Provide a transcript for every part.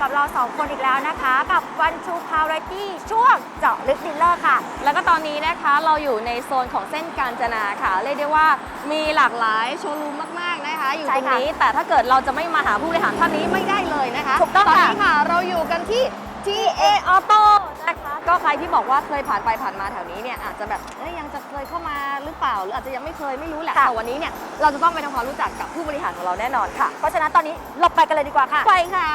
กับเราสองคนอีกแล้วนะคะ กับวันชูพาวไรตี้ช่วงเจาะลึกดิลเลอร์ค่ะ แล้วก็ตอนนี้นะคะเราอยู่ในโซนของเส้นกาญจนาค่ะ เรียกได้ว่ามีหลากหลายโชว์รูมมาก ๆ นะคะ อยู่ใช่ตรงค่ะนี้ แต่ถ้าเกิดเราจะไม่มาหาผู้บริหารท่านนี้ไม่ได้เลยนะคะถูกต้องตอนค่ะนี้ค่ะเราอยู่กันที่ TA Auto นะคะก็ใครที่บอกว่าเคยผ่านไปผ่านมาแถวนี้เนี่ยอาจจะแบบเอ้ยยังจะเคยเข้ามาหรือเปล่า หรืออาจจะยังไม่เคยไม่รู้แหละค่ะแต่วันนี้เนี่ยเราจะต้องไปทำความรู้จักกับผู้บริหารของเราแน่นอนค่ะ เพราะฉะนั้นตอนนี้เราไปกันเลยดีกว่าค่ะ ไปค่ะ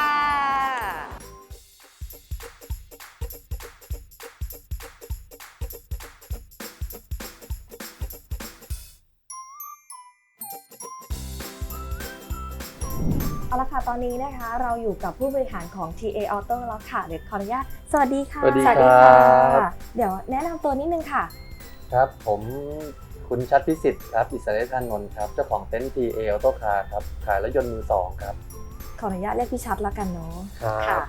เอาละค่ะ ตอนนี้นะคะเราอยู่กับผู้บริหารของ TA Auto แล้วค่ะเดี๋ยวขออนุญาตสวัสดีค่ะสวัสดีสวัสดีครัค่ะบเดี๋ยวแนะนำตัวนิดนึงค่ะ ครับผมคุณชัดพิสิทธิ์ครับอิสระธานนท์ครับเจ้าของเต็นท์ทีเอออโต้คาร์ครับขายรถยนต์มือสองครับขออนุญาตเรียกพี่ชัดแล้วกันเนาะครับค่ะ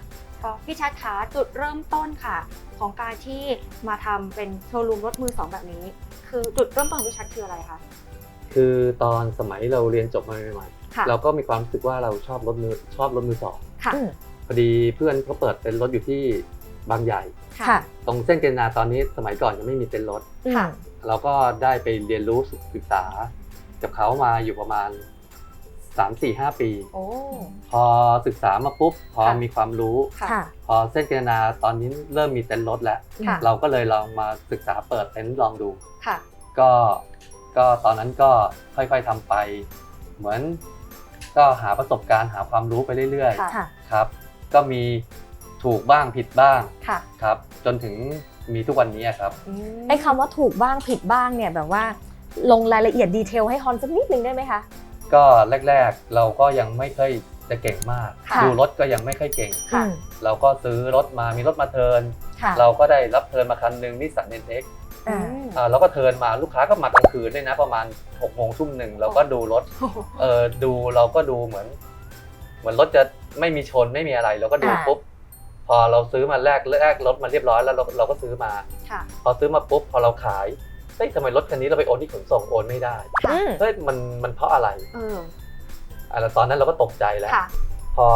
ก็พี่ชัดคะจุดเริ่มต้นค่ะ ของการที่มาทำเป็นโชว์รูมรถมือสองแบบนี้ คือจุดเริ่มต้นของพี่ชัดคืออะไรคะ คือตอนสมัยเราเรียนจบมาใหม่ ค่ะๆเราก็มีความรู้สึกว่าเราชอบรถมือชอบรถมือสองค่ะอืมพอดีเพื่อนเขาเปิดเป็นรถอยู่ที่บางใหญ่ ค่ะตรงเส้นเกณฑ์นาตอนนี้สมัยก่อนยังไม่มีเต็นท์รถ ค่ะ เราก็ได้ไปเรียนรู้ศึกษา กับเขามาอยู่ประมาณ 3-4-5 ปี โอ้ พอศึกษามาปุ๊บ พอค่ะ มีความรู้ ค่ะ ค่ะ พอเส้นเกณฑ์นาตอนนี้เริ่มมีเต็นท์รถแล้ว ค่ะ เราก็เลยลองมาศึกษาเปิดเต็นท์ลองดู ค่ะ ก็ก็ตอนนั้นก็ค่อยๆทำไป เหมือน ก็หาประสบการณ์หาความรู้ไปเรื่อยค่ะค่ะ ๆครับ ก็มีถูกบ้างผิดบ้างค่ะครับ จนถึงมีทุกวันนี้ครับ ไอ้คำว่าถูกบ้างผิดบ้างเนี่ยแบบว่า ลงรายละเอียดดีเทลให้ฮอนสักนิดนึงได้ไหมคะ ก็แรกๆเราก็ยังไม่ค่อยจะเก่งมาก ค่ะ ดูรถก็ยังไม่ค่อยเก่ง ค่ะ อืมเราก็ซื้อรถมามีรถมาเทิร์นค่ะ เราก็ได้รับเทิร์นมาคันหนึ่งนิสสันเอ็นเอ็ก อ่า อ่าเราก็เทิร์นมาลูกค้าก็มากลางคืนด้วยนะประมาณ6กโมงทุ่มหนึ่งเราก็ดูรถเออดูเราก็ดูเหมือน เหมือนรถจะไม่มีชนไม่มีอะไรเราก็ดูอ่า ปุ๊บพอเราซื้อมาแรกแรกรถมาเรียบร้อยแล้วเราเราก็ซื้อมา ค่ะ พอซื้อมาปุ๊บพอเราขายเฮ้ยทำไมรถคันนี้เราไปโอนที่ขนส่งโอนไม่ได้ค่ะอืมเฮ้ยมันมันเพราะอะไรเอออะแล้วตอนนั้นเราก็ตกใจแล้ว ค่ะ พอ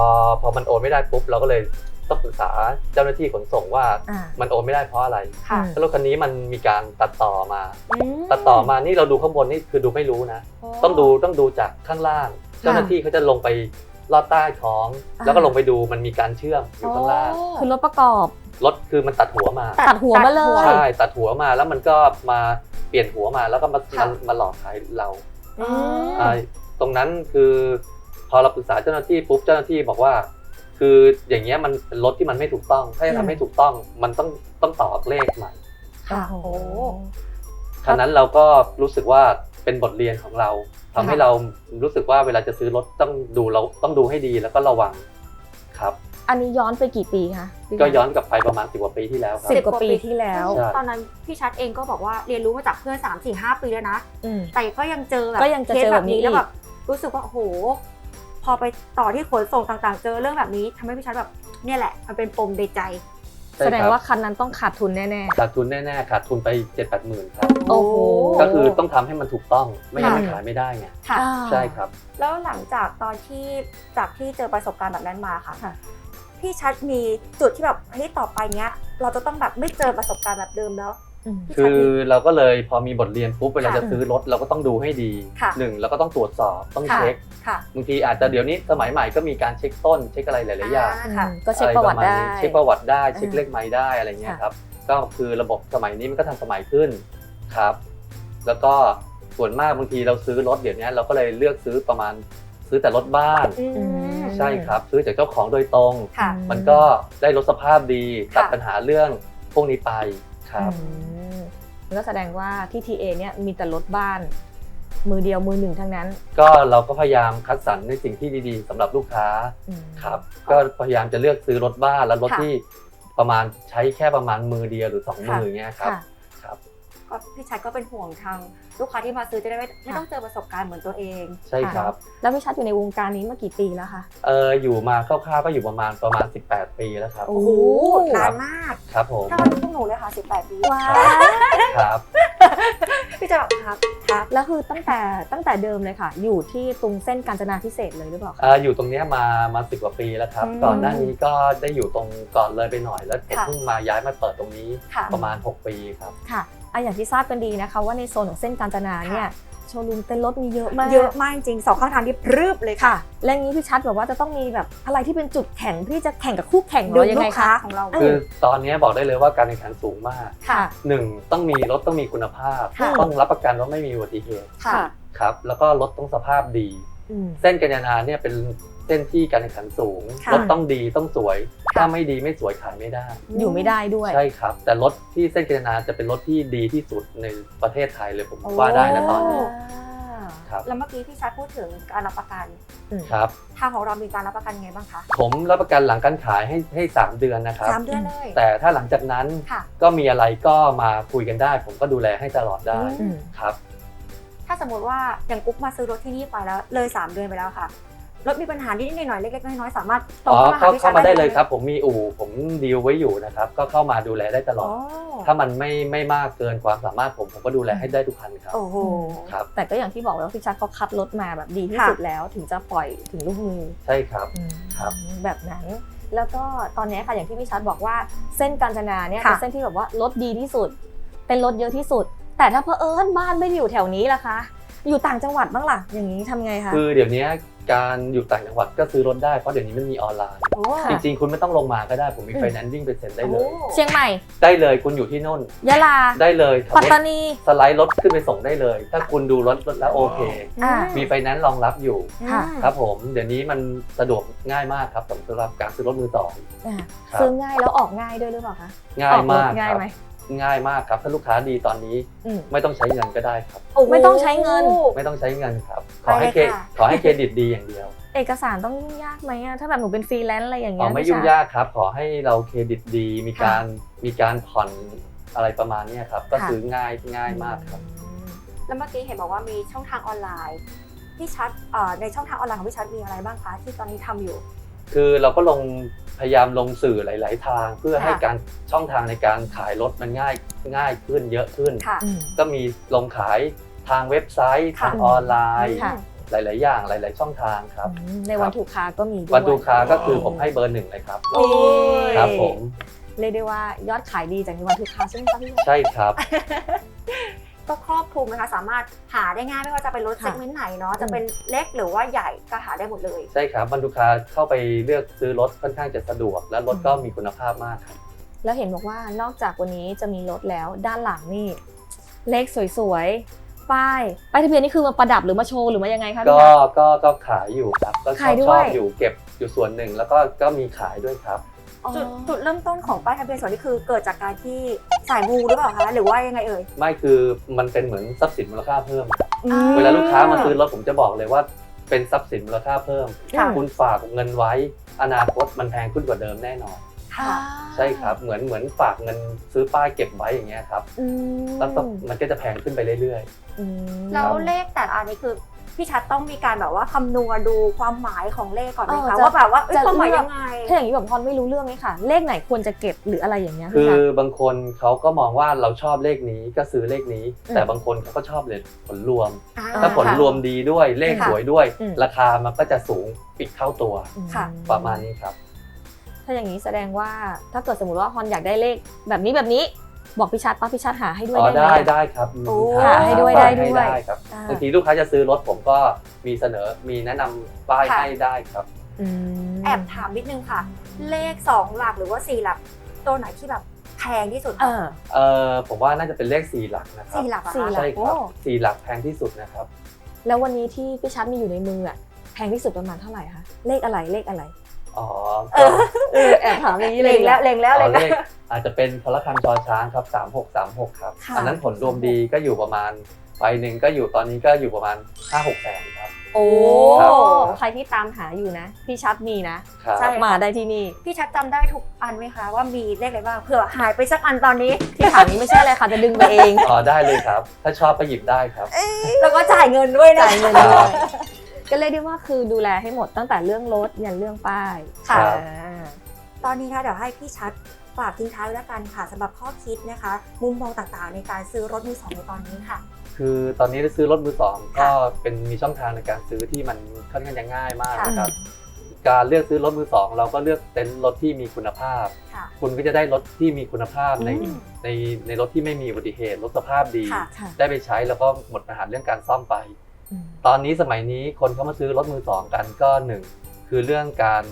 พอมันโอนไม่ได้ปุ๊บเราก็เลย ต้องปรึกษาเจ้าหน้าที่ขนส่งว่าอ่ามันโอนไม่ได้เพราะอะไรค่ะอืมแล้วรถคันนี้มันมีการตัดต่อมาอืมตัดต่อมานี่เราดูข้างบนนี่คือดูไม่รู้นะโต้องดูต้องดูจากข้างล่าง เจ้าหน้าที่เขาจะลงไปลอดใต้ท้อง อ่า แล้วก็ลงไปดูมันมีการเชื่อมอยู่ข้างล่างคือรถประกอบ รถคือมันตัดหัวมา ตัดหัวมาเลย ใช่ตัดหัวมาแล้วมันก็มาเปลี่ยนหัวมาแล้วก็มาค่ะ มามาหลอกขายเราอืม อ่าตรงนั้นคือ พอเราปรึกษาเจ้าหน้าที่ปุ๊บเจ้าหน้าที่บอกว่า คืออย่างเงี้ยมันเป็นรถที่มันไม่ถูกต้อง ถ้าจะทำให้ถูกต้องมันต้องต้องต่อเลขใหม่ค่ะโอ้โห ครั้นั้นเราก็รู้สึกว่าเป็นบทเรียนของเราทำให้เรารู้สึกว่าเวลาจะซื้อรถต้องดูเราต้องดูให้ดีแล้วก็ระวังครับ อันนี้ย้อนไปกี่ปีคะพี่ก็ย้อนกลับไปประมาณสิบกว่าปีที่แล้วครัสิบบกว่าปีที่แล้ว ใช่ ตอนนั้นพี่ชัดเองก็บอกว่าเรียนรู้มาจากเพื่อน3 4 5 ปีแล้วนะ อืม แต่ก็ยังเจอแบบก็ยังจะเจอแบบนี้คสแล้วอีกแบบรู้สึกว่าโอ้โห พอไปต่อที่ขนส่งต่างๆ เจอเรื่องแบบนี้ทำให้พี่ชัดแบบเนี่ยแหละ มันเป็นปมในใจ ใช่แสดงครับว่าคันนั้นต้องขาดทุนแน่ขาดทุนแน่ๆขาดทุนไป7จ็ดแปดหมื่นครับโอ้โห ก็คือต้องทำให้มันถูกต้องไม่งั้นมันค่ะขายไม่ได้ไงๆค่ะ อ่า ใช่ครับ แล้วหลังจากตอนที่จากที่เจอประสบการณ์แบบนั้นมาค่ะ ค่ะ พี่ชัดมีจุดที่แบบเฮ้ยต่อไปเนี้ย เราจะต้องแบบไม่เจอประสบการณ์แบบเดิมแล้วอืมพี่ คืชัดอมีเราก็เลยพอมีบทเรียนปุ๊บเวลาค่ะจะซื้อรถเราก็ต้องดูให้ดีค่ะหนึ่งเราก็ต้องตรวจสอบต้องค่ะเช็คค่ะบางทีอาจจะเดี๋ยวนี้สมัยใหม่ก็มีการเช็คต้นเช็คอะไรหลายๆอย่างค่ะก็เช็คประวัติอไได้มาณนี้เช็คประวัติได้เช็คอ่าเลขไม้ได้อะไรเงี้ยค่ะครับก็คือระบบสมัยนี้มันก็ทันสมัยขึ้นครับ แล้วก็ส่วนมากบางทีเราซื้อรถเดี๋ยวนี้เราก็เลยเลือกซื้อประมาณซื้อแต่รถบ้านอืมใช่ครับซื้อจากเจ้าของโดยตรงค่ะมันก็ได้ลดสภาพดีค่ะตัดปัญหาเรื่องพวกนี้ไป ครับอืมก็แสดงว่าที่ TA เนี่ยมีแต่รถบ้าน มือเดียวมือหนึ่งทั้งนั้นก็เราก็พยายามคัดสรรในสิ่งที่ดีๆสำหรับลูกค้าอืม ครับก็พยายามจะเลือกซื้อรถบ้านและรถค่ะ ที่ประมาณใช้แค่ประมาณมือเดียวหรือสองมืออย่างเงี้ยครับ ค่ะครับพ ก็พี่ชัดก็เป็นห่วงทางลูกค้าที่มาซื้อจะได้ไม่ไม่ต้องเจอประสบการณ์เหมือนตัวเองใช่ครับ แล้วพี่ชัดอยู่ในวงการนี้มากี่ปีแล้วคะเอออยู่มาคร่าวๆก็อยู่ประมาณประมาณ 18 ปีแล้วครับ โอ้โอ้โหนานมากครับผมถ้ามันพวกหนูเลยค่ะ 18 ปีว้าครับพี่จะแบบครับครับแล้วคือตั้งแต่ตั้งแต่เดิมเลยค่ะ อยู่ที่ตรงเส้นกาญจนาพิเศษกเลยหรือเปล่าคะเอ่ออยู่ตรงเนี้ยมามาสิบกว่าปีแล้วครับอืมก่อนหน้านี้ก็ได้อยู่ตรงก่อนเลยไปหน่อยแล้วผมค่ะเพิ่งมาย้ายมาเปิดตรงนี้ค่ะประมาณ 6 ปีครับค่ะ อะอย่างที่ทราบกันดีนะคะ ว่าในโซนของเส้นกาญจนาเนี่ยโชว์รูมเต้นรถมีเยอะมาก เยอะมากจริงๆสองข้างทางที่พรึบเลยค่ะค่ะและอย่างนี้พี่ชัดแบบว่าจะต้องมีแบบอะไรที่เป็นจุดแข็งที่จะแข่งกับคู่แข่งดูเรายังลูไงกค้าคะของเราเออคือตอนเนี้ยบอกได้เลยว่าการแข่งขันสูงมากค่ะหนึ่งต้องมีรถต้องมีคุณภาพค่ะต้องรับประกันว่าไม่มีอุบัติเหตุค่ะครับแล้วก็รถต้องสภาพดีอืมเส้นกัญญานาเนี่ยเป็น เส้นที่การแข่งขันสูง ค่ะรถต้องดีต้องสวย ค่ะ ถ้าไม่ดีไม่สวยขายไม่ได้ อยู่ไม่ได้ด้วย ใช่ครับ แต่รถที่เส้นกัญญานาจะเป็นรถที่ดีที่สุดในประเทศไทยเลยผมว่าได้นะตอนนี้ครับแล้วเมื่อกี้พี่ชัดพูดถึงการรับประกัน ครับ ทางของเรามีการรับประกันยังไงบ้างคะผมรับประกันหลังการขายให้ให้สามเดือนนะครับ สามเดือนเลยแต่ถ้าหลังจากนั้นค่ะ ก็มีอะไรก็มาคุยกันได้ ผมก็ดูแลให้ตลอดได้อืม ครับ ถ้าสมมติว่าอย่างกุ๊กมาซื้อรถที่นี่ไปแล้วเลย 3 เดือนไปแล้วค่ะ รถมีปัญหานิดๆหน่อยๆเล็กๆน้อยๆสามารถตรงอ๋อเข้ามาหาเข้าพี่ชัเข้าดมาได้เลยครับ ผมมีอู่ผมดีลไว้อยู่นะครับ ก็เข้ามาดูแลได้ตลอโอ้ดถ้ามันไม่ไม่มากเกินความสามารถผมผมก็ดูแลให้ได้ทุกคันครับ โอ้โห ครับ แต่ก็อย่างที่บอกแล้วพี่ชัดเขาคัดรถมาแบบดีที่ค่ะ สุดแล้วถึงจะปล่อยถึงลูกมือใช่ครับอืมครับ แบบนั้น แล้วก็ตอนนี้ค่ะอย่างที่พี่ชัดบอกว่าเส้นกาญจนาเนี่ยค่ะ เป็นเส้นที่แบบว่ารถดีที่สุด เป็นรถเยอะที่สุด แต่ถ้าเพอเอิญบ้านไม่ได้อยู่แถวนี้ล่ะคะ อยู่ต่างจังหวัดบ้างล่ะอย่างนี้ทำไงคะ คือเดี๋ยวนี้ การอยู่ต่างจังหวัดก็ซื้อรถได้เพราะเดี๋ยวนี้มันมีออนไลน์ โอ้จริงๆ คุณไม่ต้องลงมาก็ได้ผมมีอืมไฟแนนซ์วิ่งไปเซ็นได้เลย เชียงใหม่ ได้เลยคุณอยู่ที่โน่นยะลา ได้เลยขับปัตรถตานี สไลด์รถขึ้นไปส่งได้เลย ถ้าคุณดูรถแล้วโอเค อ่า มีไฟแนนซ์รองรับอยู่ค่ะ ครับผม เดี๋ยวนี้มันสะดวกง่ายมากครับสำหรับการซื้อรถมือสอง อ่าครับ ซื้อง่ายแล้วออกง่ายด้วยหรือเปล่าคะง่ายมากออรถง่ายครับไหม ง่ายมากครับ ถ้าลูกค้าดีตอนนี้อืม ไม่ต้องใช้เงินก็ได้ครับโอ้โหไม่ต้องใช้เงิน ไม่ต้องใช้เงินครับ ขอให้ไปเคเลยค่ะ ขอให้เครดิตดีอย่างเดียวเอกสารต้องยุ่งยากไหมอะถ้าแบบหนูเป็นฟรีแลนซ์อะไรอย่างอ๋เงี้อยไม่พี่ยุ่งชัดยากครับ ขอให้เราเครดิตดีมีการมีการผ่อนอะไรประมาณเนี้ยครับ ก็ค่ะ ซื้อง่ายง่ายมากครับ แล้วเมื่อกี้เห็นบอกว่ามีช่องทางออนไลน์พี่ชัดเอ่อในช่องทางออนไลน์ของพี่ชัดมีอะไรบ้างคะที่ตอนนี้ทำอยู่ คือเราก็ลงพยายามลงสื่อหลาย ๆ ทาง เพื่อให้ค่ะการช่องทางในการขายรถมันง่ายง่ายขึ้นเยอะขึ้น ค่ะอืมก็มีลงขายทางเว็บไซต์ค่ะทางออนไลน์ ค่ะ หลาย ๆ อย่างหลาย ๆ ช่องทางครับ อืมในวันถูกค้าก็มีด้วยวันดูคาก็คือผมให้เบอร์หนึ่งเลยครับ โอ้ยครับผม เรียกได้ว่ายอดขายดีจากในวันถูกค้าใช่ไหมคะพี่ ใช่ครับ ก็ครอบคลุมนะคะ สามารถหาได้ง่ายไม่ว่าจะเป็นรถค่ะเซกเมนต์ไหนเนาะจะเป็นเล็กหรือว่าใหญ่ก็หาได้หมดเลย ใช่ครับบรรทุกคาเข้าไปเลือกซื้อรถค่อนข้างจะสะดวก และรถก็มีคุณภาพมากครับแล้วเห็นบอกว่านอกจากวันนี้จะมีรถแล้วด้านหลังนี่เลขสวยๆป้ายป้ายทะเบียนนี่คือมาประดับหรือมาโชว์หรือมายังไงคะพี่ก็คะก็ก็ขายอยู่ครับก็ชขาอยบด้ชวอย บอยู่เก็บอยู่ส่วนหนึ่งแล้วก็ก็มีขายด้วยครับ จุดจุดเริ่มต้นของป้ายทะเบียนสวยนี่คือเกิดจากการที่สายมูหรือเปล่าคะหรือว่ายังไงเอ่ยไม่คือมันเป็นเหมือนทรัพย์สินมูลค่าเพิ่ม อืม เวลาลูกค้ามาซื้อรถผมจะบอกเลยว่าเป็นทรัพย์สินมูลค่าเพิ่ม ค่ะ คุณฝากเงินไว้ อนาคตมันแพงขึ้นกว่าเดิมแน่นอน ค่ะ ใช่ครับ เหมือนเหมือนฝากเงินซื้อป้ายเก็บไว้อย่างเงี้ยครับอืมแล้วก็มันก็จะแพงขึ้นไปเรื่อย อืม แล้วเลขแต่ละอันนี้คือ พี่ชัดต้องมีการแบบว่าคำนวณดูความหมายของเลขก่อนไหมเออคะจะว่าแบบว่าเอ้ยจะ ความหมายเลือกยังไง ถ้าอย่างนี้แบบพรไม่รู้เรื่องไหมคะเลขไหนควรจะเก็บหรืออะไรอย่างเงี้ยๆพี่คือคะบางคนเขาก็มองว่าเราชอบเลขนี้ก็ซื้อเลขนี้ อืมแต่บางคนเขาก็ชอบเลยผลรวมอ่าถ้าผลรวมดีด้วยเลขค่ะ สวยด้วย อืม ราคามันก็จะสูงปิดเท่าตัวอืมค่ะ ประมาณนี้ครับ ถ้าอย่างนี้แสดงว่าถ้าเกิดสมมติว่าฮอนอยากได้เลขแบบนี้แบบนี้ บอกพี่ชัดป้าพี่ชัดหาให้ด้วยอ๋อได้ไหมได้ได้ครับโอ้มีหาให้ด้วยป้าได้ด้วย ให้ครับอ่า บางทีลูกค้าจะซื้อรถผมก็มีเสนอมีแนะนำป้ายค่ะ ให้ได้ครับ อืมแอบถามนิดนึงค่ะ เลขสองหลักหรือว่าสี่หลัก ตัวไหนที่แบบแพงที่สุดเอคะอเออผมว่าน่าจะเป็นเลขสี่หลักนะครับ สี่หลักอะสี่ คะหลักใช่ครับโอ้ สี่หลักแพงที่สุดนะครับ แล้ววันนี้ที่พี่ชัดมีอยู่ในมืออะแพงที่สุดประมาณเท่าไหร่คะเลขอะไรเลขอะไร อ๋อเอก็อเออแอบถามอย่างนี้เลเล็ยงแล้วเล็งแล้วอ๋เล็องแล้เลวขอาจจะเป็นพละคังชอช้างครับ 3636 ครับ ค่ะ อันนั้นผลรวมดีก็อยู่ประมาณไฟหนึ่งก็อยู่ตอนนี้ก็อยู่ประมาณ 5 6แสนครับ โอ้ครับ ใครที่ตามหาอยู่นะ พี่ชัดมีนะ ครับใช่ มาได้ที่นี่ พี่ชัดจำได้ทุกอันไหมคะว่ามีเลขอะไรบ้างเผื่อหายไปสักอันตอนนี้ ที่ถามนี้ไม่ใช่อะไรค่ะ จะดึงไปเอง อ๋อได้เลยครับ ถ้าชอบก็หยิบได้ครับ แล้วก็จ่ายเงินด้วยนะ จ่ายเงินด้วย ก็เรียกได้ว่าคือดูแลให้หมดตั้งแต่เรื่องรถยันเรื่องป้ายค่ะอ่าตอนนี้ค่ะเดี๋ยวให้พี่ชัดฝากทิ้งท้ายไว้แล้วกันค่ะสำหรับข้อคิดนะคะ มุมมองต่างๆ ในการซื้อรถมือสองในตอนนี้ค่ะ คือตอนนี้ได้ซื้อรถมือสองค่ะก็เป็นมีช่องทางในการซื้อที่มันค่อนข้างจะง่ายมากค่ะ นะครับ การเลือกซื้อรถมือสองเราก็เลือกเต็นท์รถที่มีคุณภาพ ค่ะ คุณก็จะได้รถที่มีคุณภาพในอืม ในในรถที่ไม่มีอุบัติเหตุรถสภาพดี ค่ะ ค่ะ ได้ไปใช้แล้วก็หมดปัญหาเรื่องการซ่อมไปอืม ตอนนี้สมัยนี้คนเข้ามาซื้อรถมือสองกันก็หนึ่งคือเรื่องการ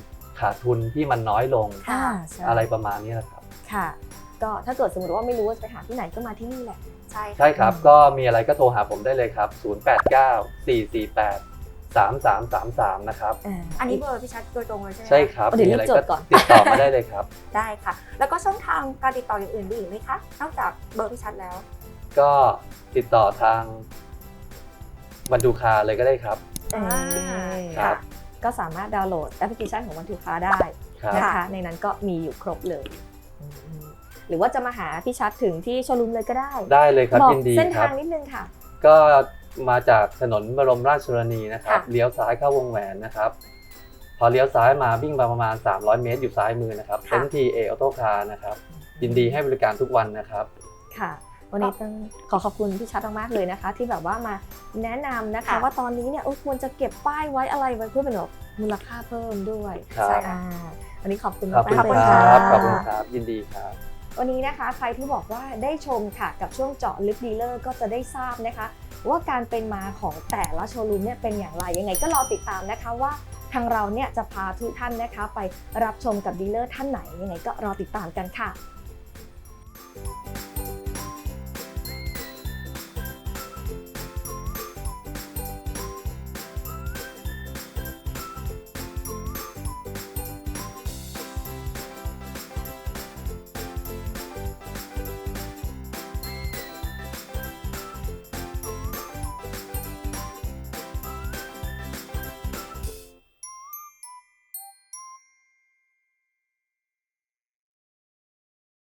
ขาดทุนที่มันน้อยลงค่ะอ่าใช่อะไรประมาณนี้นะครับ ค่ะ ก็ถ้าเกิดสมมติว่าไม่รู้ว่าจะไปหาที่ไหนก็มาที่นี่แหละ ใช่ค่ะใช่ครับก็มีอะไรก็โทรหาผมได้เลยครับ 089 448 3333 นะครับอันนี้เบอร์พี่ชัดโดยตรงเลยใช่ไหมคะใช่ครับเดี๋ยวมีรีอะไรบจก็ดก่อนติดต่อมาได้เลยครับ ได้ค่ะ แล้วก็ช่องทางการติดต่ออย่างอื่นมีอีกไหมคะ นอกจากเบอร์พี่ชัดแล้ว ก็ติดต่อทาง บรรดูคาเลยก็ได้ครับ อ่าครับก็สามารถดาวน์โหลดแอปพลิเคชันของวันทูคาได้ครับ นะคะค่ะในนั้นก็มีอยู่ครบเลยอืมหรือว่าจะมาหาพี่ชัดถึงที่โชว์รูมเลยก็ได้ได้เลยครับบอกยินดีเส้นครัทาบ งนิดนึงค่ะ ก็มาจากถนนบรมราชชนนีนะครับค่ะ เลี้ยวซ้ายเข้าวงแหวนนะครับ พอเลี้ยวซ้ายมาวิ่งมาประมาณ 300 เมตรอยู่ซ้ายมือนะครับค่ะเต็นทีเอออโต้คาร์นะครับยินดีให้บริการทุกวันนะครับ ค่ะ วันนี้ต้องขอขอบคุณพี่ชัดมากๆเลยนะคะ ที่แบบว่ามาแนะนำนะคะค่ะว่าตอนนี้เนี่ยเออควรจะเก็บป้ายไว้อะไรไว้เพื่อเป็นแบบมูลค่าเพิ่มด้วยครับใช่อ่าวันนี้ขอบคุณขอบมากคุณๆเลยคค่ะรับขอบคุณครับยินดีครับวันนี้นะคะใครที่บอกว่าได้ชมค่ะกับช่วงเจาะลึกดีลเลอร์ก็จะได้ทราบนะคะ ว่าการเป็นมาของแต่ละโชว์รูมเนี่ยเป็นอย่างไรยังไงก็รอติดตามนะคะว่าทางเราเนี่ยจะพาทุกท่านนะคะ ไปรับชมกับดีลเลอร์ท่านไหนยังไงก็รอติดตามกันค่ะ